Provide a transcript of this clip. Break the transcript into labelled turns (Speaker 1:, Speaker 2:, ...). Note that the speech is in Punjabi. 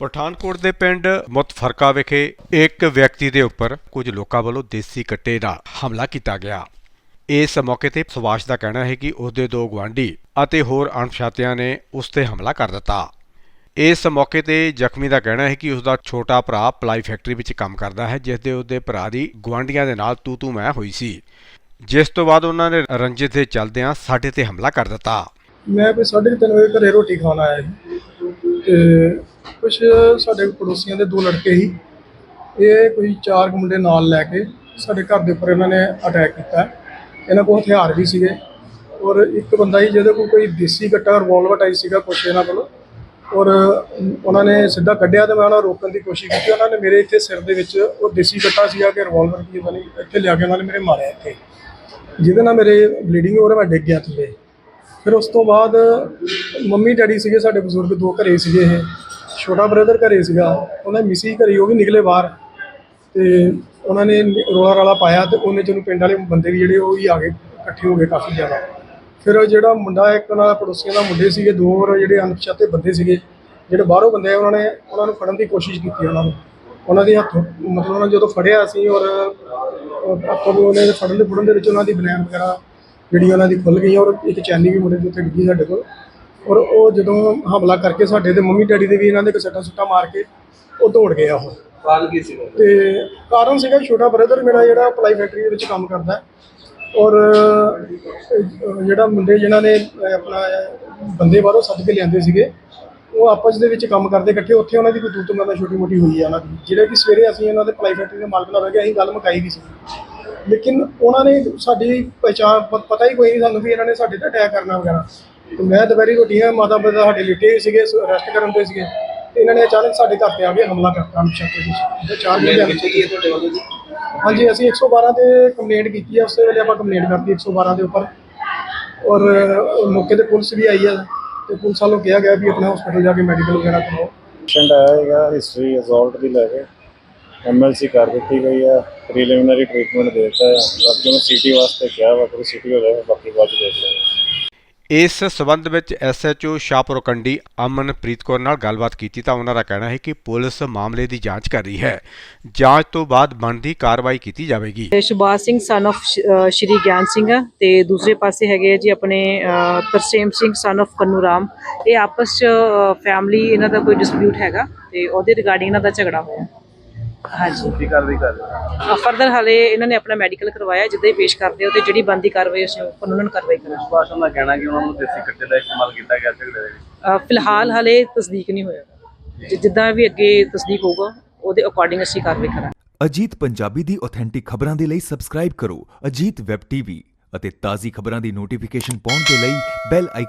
Speaker 1: ਪਠਾਨਕੋਟ ਦੇ ਪਿੰਡ ਮੁਤਫਰਕਾ ਵਿਖੇ ਇੱਕ ਵਿਅਕਤੀ ਦੇ ਉੱਪਰ ਕੁਝ ਲੋਕਾਂ ਵੱਲੋਂ ਦੇਸੀ ਕੱਟੇ ਨਾਲ ਹਮਲਾ ਕੀਤਾ ਗਿਆ। ਇਸ ਮੌਕੇ ਤੇ ਸੁਭਾਸ਼ ਦਾ ਕਹਿਣਾ ਹੈ ਕਿ ਉਸ ਦੇ ਦੋ ਗੁਆਂਢੀ ਅਤੇ ਹੋਰ ਅਣਪਛਾਤਿਆਂ ਨੇ ਉਸ ਤੇ ਹਮਲਾ ਕਰ ਦਿੱਤਾ। ਇਸ ਮੌਕੇ ਤੇ ਜ਼ਖਮੀ ਦਾ ਕਹਿਣਾ ਹੈ ਕਿ ਉਸ ਦਾ ਛੋਟਾ ਭਰਾ ਪਲਾਈ ਫੈਕਟਰੀ ਵਿੱਚ ਕੰਮ ਕਰਦਾ ਹੈ, ਜਿਸ ਦੇ ਉਹਦੇ ਭਰਾ ਦੀ ਗੁਆਂਢੀਆਂ ਦੇ ਨਾਲ ਤੂ ਤੂ ਮੈਂ ਹੋਈ ਸੀ। ਜਿਸ ਤੋਂ ਬਾਅਦ ਉਹਨਾਂ ਨੇ ਰੰਜਿਤ ਦੇ ਚਲਦਿਆਂ ਸਾਡੇ ਤੇ ਹਮਲਾ ਕਰ ਦਿੱਤਾ।
Speaker 2: ਮੈਂ ਕੋਈ 3:30 ਵਜੇ ਘਰੇ ਰੋਟੀ ਖਾਣ ਆਇਆ ਸੀ ਤੇ ਕੁਝ ਸਾਡੇ ਪੜੋਸੀਆਂ ਦੇ ਦੋ ਲੜਕੇ ਸੀ। ਇਹ ਕੋਈ ਚਾਰ ਕੁ ਮੁੰਡੇ ਨਾਲ ਲੈ ਕੇ ਸਾਡੇ ਘਰ ਦੇ ਉੱਪਰ ਇਹਨਾਂ ਨੇ ਅਟੈਕ ਕੀਤਾ। ਇਹਨਾਂ ਕੋਲ ਹਥਿਆਰ ਵੀ ਸੀਗੇ ਔਰ ਇੱਕ ਬੰਦਾ ਸੀ ਜਿਹਦੇ ਕੋਲ ਕੋਈ ਦੇਸੀ ਕੱਟਾ ਰਿਵਾਲਵਰ ਟਾਈ ਸੀਗਾ ਕੁਛ ਇਹਨਾਂ ਕੋਲ। ਔਰ ਉਹਨਾਂ ਨੇ ਸਿੱਧਾ ਕੱਢਿਆ ਤੇ ਮੈਂ ਉਹਨਾਂ ਨੂੰ ਰੋਕਣ ਦੀ ਕੋਸ਼ਿਸ਼ ਕੀਤੀ। ਉਹਨਾਂ ਨੇ ਮੇਰੇ ਇੱਥੇ ਸਿਰ ਦੇ ਵਿੱਚ ਉਹ ਦੇਸੀ ਕੱਟਾ ਸੀਗਾ ਕਿ ਰਿਵਾਲਵਰ ਕੀ ਪਤਾ ਇੱਥੇ ਲਿਆ ਕੇ ਉਹਨਾਂ ਨੇ ਮੇਰੇ ਮਾਰਿਆ ਇੱਥੇ। ਜਿਹਦੇ ਨਾਲ ਮੇਰੇ ਬਲੀਡਿੰਗ ਹੋ ਰਹੀ, ਮੈਂ ਡਿੱਗ ਗਿਆ ਥੱਲੇ। ਫਿਰ ਉਸ ਤੋਂ ਬਾਅਦ ਮੰਮੀ ਡੈਡੀ ਸੀਗੇ, ਸਾਡੇ ਬਜ਼ੁਰਗ ਦੋ ਘਰੇ ਸੀਗੇ ਇਹ। ਛੋਟਾ ਬ੍ਰਦਰ ਘਰੇ ਸੀਗਾ, ਉਹਨਾਂ ਦੀ ਮਿਸੀ ਘਰੇ, ਉਹ ਵੀ ਨਿਕਲੇ ਬਾਹਰ ਤੇ ਉਹਨਾਂ ਨੇ ਰੋਲਾ ਰਾਲਾ ਪਾਇਆ ਤੇ ਉਹਨੇ ਜਿਹਨੂੰ ਪਿੰਡ ਵਾਲੇ ਬੰਦੇ ਵੀ ਜਿਹੜੇ, ਉਹ ਵੀ ਆ ਗਏ, ਇਕੱਠੇ ਹੋ ਗਏ ਕਾਫੀ ਜ਼ਿਆਦਾ। ਫਿਰ ਉਹ ਜਿਹੜਾ ਮੁੰਡਾ ਇੱਕ ਉਹਨਾਂ ਦਾ ਪੜੋਸੀਆਂ ਦਾ ਮੁੰਡੇ ਸੀਗੇ, ਦੋ ਹੋਰ ਜਿਹੜੇ ਅਣਪਛਾਤੇ ਬੰਦੇ ਸੀਗੇ, ਜਿਹੜੇ ਬਾਹਰੋਂ ਬੰਦੇ ਆ ਉਹਨਾਂ ਨੇ, ਉਹਨਾਂ ਨੂੰ ਫੜਨ ਦੀ ਕੋਸ਼ਿਸ਼ ਕੀਤੀ ਉਹਨਾਂ ਨੂੰ। ਉਹਨਾਂ ਦੇ ਹੱਥ, ਮਤਲਬ ਉਹਨਾਂ ਨੇ ਜਦੋਂ ਫੜਿਆ ਸੀ ਔਰ ਉਹ ਹੱਥੋਂ ਵੀ ਉਹਨੇ ਫੜਨ ਦੇ ਫੜਨ ਦੇ ਵਿੱਚ ਉਹਨਾਂ ਦੀ ਬਨੈਣ ਵਗੈਰਾ ਜਿਹੜੀ ਉਹਨਾਂ ਦੀ ਖੁੱਲ ਗਈ ਔਰ ਇੱਕ ਚੈਨੀ ਵੀ ਮੁੰਡੇ ਦੇ ਉੱਤੇ ਡਿੱਗੀ ਸਾਡੇ ਕੋਲ। ਔਰ ਉਹ ਜਦੋਂ ਹਮਲਾ ਕਰਕੇ ਸਾਡੇ ਤੇ ਮੰਮੀ ਡੈਡੀ ਦੇ ਵੀ ਇਹਨਾਂ ਦੇ ਸੱਟਾਂ ਸੁੱਟਾਂ ਮਾਰ ਕੇ ਉਹ ਦੌੜ ਗਿਆ ਉਹ।
Speaker 3: ਕਾਰਨ ਕੀ ਸੀਗਾ?
Speaker 2: ਤੇ ਕਾਰਨ ਸੀਗਾ ਛੋਟਾ ਬ੍ਰਦਰ ਮੇਰਾ ਜਿਹੜਾ ਪਲਾਈ ਫੈਕਟਰੀ ਦੇ ਵਿੱਚ ਕੰਮ ਕਰਦਾ ਹੈ। ਔਰ ਜਿਹੜਾ ਮੁੰਡੇ ਜਿਨ੍ਹਾਂ ਨੇ ਆਪਣਾ ਬੰਦੇ ਬਾਹਰੋਂ ਸੱਦ ਕੇ ਲਿਆਂਦੇ ਸੀਗੇ ਉਹ ਆਪਸ ਦੇ ਵਿੱਚ ਕੰਮ ਕਰਦੇ ਇਕੱਠੇ। ਉੱਥੇ ਉਹਨਾਂ ਦੀ ਕੋਈ ਤੂਤ ਮਰਨਾ ਛੋਟੀ ਮੋਟੀ ਹੋਈ ਹੈ ਉਹਨਾਂ ਦੀ ਜਿਹੜੇ ਕਿ ਸਵੇਰੇ ਅਸੀਂ ਇਹਨਾਂ ਦੇ ਪਲਾਈ ਫੈਕਟਰੀ ਦੇ ਮਾਲਕ ਨਾਲ ਬਹਿ ਕੇ ਅਸੀਂ ਗੱਲ ਮੁਕਾਈ ਵੀ ਸੀ। ਲੇਕਿਨ ਉਹਨਾਂ ਨੇ ਸਾਡੀ ਪਹਿਚਾਣ ਪ- ਪਤਾ ਹੀ ਕੋਈ ਨਹੀਂ ਸਾਨੂੰ ਵੀ ਇਹਨਾਂ ਨੇ ਸਾਡੇ ਤੇ ਅਟੈਕ ਕਰਨਾ ਵਗੈਰਾ। ਤੇ ਮੈਂ ਦੁਪਹਿਰੀ ਰੋਟੀਆਂ ਮਾਤਾ ਪਿਤਾ ਸਾਡੇ ਲਿਟੇ ਸੀਗੇ ਰੈਸਟ ਕਰਨ ਦੇ ਸੀਗੇ। ਤੇ ਇਹਨਾਂ ਨੇ ਅਚਾਨਕ ਸਾਡੇ ਘਰ ਤੇ ਆ ਕੇ ਹਮਲਾ ਕਰਤਾ ਅਨਸ਼ਕਤੇ ਵਿੱਚ ਤੇ ਚਾਰ
Speaker 3: ਕੀਤੀ ਹੈ ਤੁਹਾਡੇ ਵੱਲੋਂ ਜੀ?
Speaker 2: ਹਾਂਜੀ ਅਸੀਂ 112 ਤੇ ਕੰਪਲੇਂਟ ਕੀਤੀ ਹੈ ਉਸੇ ਵੇਲੇ ਆਪਾਂ ਕੰਪਲੇਂਟ ਕਰਤੀ 112 ਦੇ ਉੱਪਰ। ਔਰ ਮੌਕੇ ਤੇ ਪੁਲਿਸ ਵੀ ਆਈ ਹੈ ਤੇ ਪੁਲਿਸ ਵਾਲੋਂ ਕਿਹਾ ਗਿਆ ਵੀ ਆਪਣੇ ਹਸਪੀਟਲ ਜਾ ਕੇ ਮੈਡੀਕਲ ਵਗੈਰਾ ਕਰਵਾਓ।
Speaker 4: ਪੇਸ਼ੈਂਟ ਆਇਆ ਹੈਗਾ ਹਿਸਟਰੀ ਅਸੌਲਟ ਦੀ ਲੈ ਕੇ। ਐਮਐਲਸੀ ਕਰ ਦਿੱਤੀ ਗਈ ਹੈ ਪ੍ਰੀਲਿਮਿਨਰੀ ਟ੍ਰੀਟਮੈਂਟ ਦੇ ਦਿੱਤਾ ਹੈ ਬਾਕੀ ਉਹਨੂੰ ਸੀਟੀ ਵਾਸਤੇ ਕਿਹਾ ਵਾ ਕਿ ਸੀਟੀ ਹੋ ਜਾਵੇ ਬਾਕੀ ਬਾਅਦ ਦੇਖ ਲਾਂਗੇ
Speaker 1: ਇਸ ਸਬੰਧ ਵਿੱਚ ਐਸਐਚਓ ਸ਼ਾਹਪੁਰ ਕੰਡੀ ਅਮਨਪ੍ਰੀਤ ਕੌਰ ਨਾਲ ਗੱਲਬਾਤ ਕੀਤੀ ਤਾਂ ਉਹਨਾਂ ਦਾ ਕਹਿਣਾ ਹੈ ਕਿ ਪੁਲਿਸ ਮਾਮਲੇ ਦੀ ਜਾਂਚ ਕਰ ਰਹੀ ਹੈ। ਜਾਂਚ ਤੋਂ ਬਾਅਦ ਬਣਦੀ ਕਾਰਵਾਈ ਕੀਤੀ ਜਾਵੇਗੀ।
Speaker 5: ਤੇ ਸਿੰਘ ਸਨ of ਸ਼੍ਰੀ ਗਿਆਨ ਸਿੰਘ ਤੇ ਦੂਸਰੇ ਪਾਸੇ ਹੈਗੇ ਜੀ ਆਪਣੇ ਤਰਸੇਮ ਸਿੰਘ ਸਨ of ਕੰਨੂ ਇਹ ਆਪਸ ਚ ਫੈਮਿਲੀ ਇਹਨਾਂ ਦਾ ਕੋਈ ਡਿਸਪਿਊਟ ਹੈਗਾ ਤੇ ਉਹਦੇ ਰਿਗਾਰਡਿੰਗ ਇਹਨਾਂ ਦਾ ਝਗੜਾ ਹੋਇਆ। ਹਾਂਜੀ।
Speaker 3: ਕੀ ਕਾਰਵਾਈ ਕਰ ਰਹੇ
Speaker 5: ਫਰਦਰ ਹਾਲੇ ਇਹਨਾਂ ਨੇ ਆਪਣਾ ਮੈਡੀਕਲ ਕਰਵਾਇਆ ਜਿੱਦਾਂ ਹੀ ਪੇਸ਼ ਕਰਦੇ ਹੋ ਤੇ ਜਿਹੜੀ ਬੰਦੀ ਕਾਰਵਾਈ ਅਸੀਂ ਉਹ ਕਾਨੂੰਨ ਕਾਰਵਾਈ ਕਰਾਂਗੇ।
Speaker 3: ਸੁਭਾਸ਼ ਦਾ ਕਹਿਣਾ ਕਿ ਉਹਨਾਂ ਨੂੰ ਦੇਸੀ ਕੱਟੇ ਦਾ ਇਸਤੇਮਾਲ ਕੀਤਾ ਗਿਆ ਝਗੜੇ ਦੇ ਵਿੱਚ
Speaker 5: ਅ, ਫਿਲਹਾਲ ਹਾਲੇ ਤਸਦੀਕ ਨਹੀਂ ਹੋਇਆ। ਜਿ- ਜਿੱਦਾਂ ਵੀ ਅੱਗੇ ਤਸਦੀਕ ਹੋਊਗਾ ਉਹਦੇ ਅਕੋਰਡਿੰਗ ਅਸੀਂ ਕਾਰਵਾਈ ਕਰਾਂਗੇ।
Speaker 6: ਅਜੀਤ ਪੰਜਾਬੀ ਦੀ ਆਥੈਂਟਿਕ ਖਬਰਾਂ ਦੇ ਲਈ ਸਬਸਕ੍ਰਾਈਬ ਕਰੋ ਅਜੀਤ ਵੈਬ ਟੀਵੀ ਅਤੇ ਤਾਜ਼ੀ ਖਬਰਾਂ ਦੀ ਨੋਟੀਫਿਕੇਸ਼ਨ ਪਾਉਣ ਦੇ ਲਈ ਬੈਲ ਆਈਕਨ